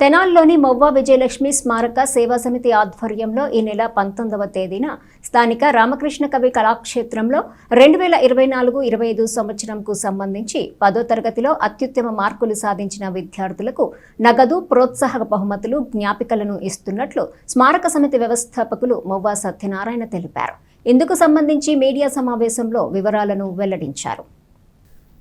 తెనాల్లోని మొవ్వ విజయలక్ష్మి స్మారక సేవా సమితి ఆధ్వర్యంలో ఈ నెల పంతొమ్మిదవ తేదీన స్థానిక రామకృష్ణ కవి కళాక్షేత్రంలో రెండు వేల ఇరవై నాలుగు ఇరవై ఐదు సంవత్సరంకు సంబంధించి పదో తరగతిలో అత్యుత్తమ మార్కులు సాధించిన విద్యార్థులకు నగదు ప్రోత్సాహక బహుమతులు జ్ఞాపికలను ఇస్తున్నట్లు స్మారక సమితి వ్యవస్థాపకులు మొవ్వ సత్యనారాయణ తెలిపారు. ఇందుకు సంబంధించి మీడియా సమావేశంలో వివరాలను వెల్లడించారు.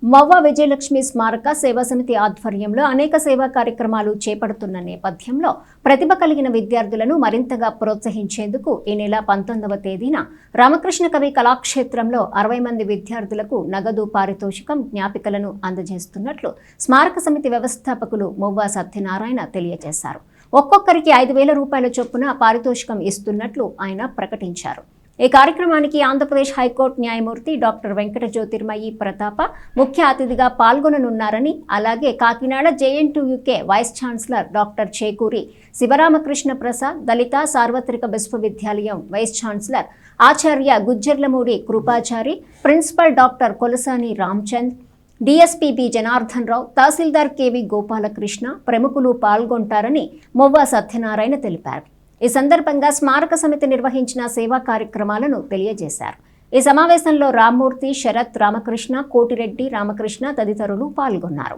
మవ్వ విజయలక్ష్మి స్మారక సేవా సమితి ఆధ్వర్యంలో అనేక సేవా కార్యక్రమాలు చేపడుతున్న నేపథ్యంలో ప్రతిభ కలిగిన విద్యార్థులను మరింతగా ప్రోత్సహించేందుకు ఈ నెల పంతొమ్మిదవ తేదీన రామకృష్ణ కవి కళాక్షేత్రంలో అరవై మంది విద్యార్థులకు నగదు పారితోషికం జ్ఞాపికలను అందజేస్తున్నట్లు స్మారక సమితి వ్యవస్థాపకులు మొవ్వ సత్యనారాయణ తెలియజేశారు. ఒక్కొక్కరికి ఐదు వేల రూపాయల చొప్పున పారితోషికం ఇస్తున్నట్లు ఆయన ప్రకటించారు. ఈ కార్యక్రమానికి ఆంధ్రప్రదేశ్ హైకోర్టు న్యాయమూర్తి డాక్టర్ వెంకట జ్యోతిర్మయి ప్రతాప ముఖ్య అతిథిగా పాల్గొననున్నారని అలాగే Kakinada JNTUK vice chancellor doctor Chekuri Sivaramakrishna Prasad దళిత సార్వత్రిక విశ్వవిద్యాలయం వైస్ ఛాన్సలర్ ఆచార్య Gujjarlamudi Kripachari principal doctor Kolasani Ramchand DSPB Janardhan Rao తహసీల్దార్ కేవి గోపాలకృష్ణ ప్రముఖులు పాల్గొంటారని మొవ్వా సత్యనారాయణ తెలిపారు. ఈ సందర్భంగా స్మారక సమితి నిర్వహించిన సేవా కార్యక్రమాలను తెలియజేశారు. ఈ సమావేశంలో రామ్మూర్తి శరత్ రామకృష్ణ కోటిరెడ్డి రామకృష్ణ తదితరులు పాల్గొన్నారు.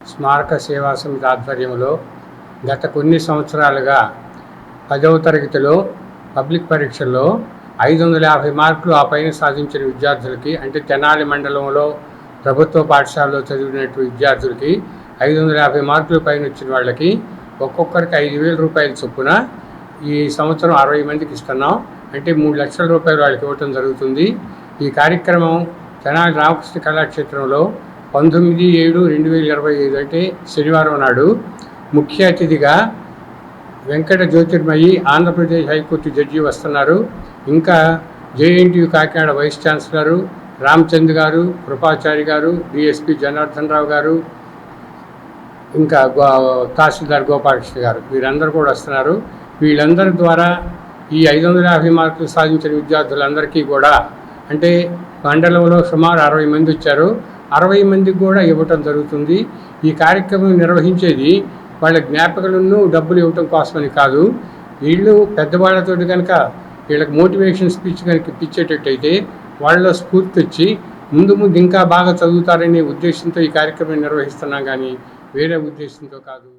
స్మారక సేవా సమితి ఆధ్వర్యంలో గత కొన్ని సంవత్సరాలుగా పదవ తరగతిలో పబ్లిక్ పరీక్షల్లో ఐదు వందల యాభై మార్కులు ఆ పైన సాధించిన విద్యార్థులకి అంటే తెనాలి మండలంలో ప్రభుత్వ పాఠశాలలో చదివినటువంటి విద్యార్థులకి ఐదు వందల యాభై మార్కుల పైన వచ్చిన వాళ్ళకి ఒక్కొక్కరికి ఐదు వేల రూపాయల చొప్పున ఈ సంవత్సరం అరవై మందికి ఇస్తున్నాం. అంటే మూడు లక్షల రూపాయలు వాళ్ళకి ఇవ్వటం జరుగుతుంది. ఈ కార్యక్రమం తెనాలి రామకృష్ణ కళాక్షేత్రంలో పంతొమ్మిది ఏడు రెండు వేల ఇరవై ఐదు అంటే శనివారం నాడు ముఖ్య అతిథిగా Venkata Jyothirmayi Andhra Pradesh high court judge వస్తున్నారు. ఇంకా JNTU Kakinada vice chancellor Ramachand గారు కృపాచారి గారు డిఎస్పి జనార్దన్ రావు గారు ఇంకా గో తహసీల్దార్ గోపాలకృష్ణ గారు వీరందరూ కూడా వస్తున్నారు. వీళ్ళందరి ద్వారా ఈ ఐదు వందల యాభై మార్కులు సాధించిన విద్యార్థులందరికీ కూడా అంటే మండలంలో సుమారు అరవై మంది వచ్చారు. అరవై మందికి కూడా ఇవ్వటం జరుగుతుంది. ఈ కార్యక్రమం నిర్వహించేది వాళ్ళ జ్ఞాపకాలను డబ్బులు ఇవ్వటం కోసమని కాదు. వీళ్ళు పెద్దవాళ్ళతో కనుక వీళ్ళకి మోటివేషన్ స్పీచ్ కనుక ఇప్పించేటట్టయితే వాళ్ళలో స్ఫూర్తి వచ్చి ముందు ముందు ఇంకా బాగా చదువుతారనే ఉద్దేశంతో ఈ కార్యక్రమం నిర్వహిస్తున్నాం కానీ వేరే ఉద్దేశంతో కాదు.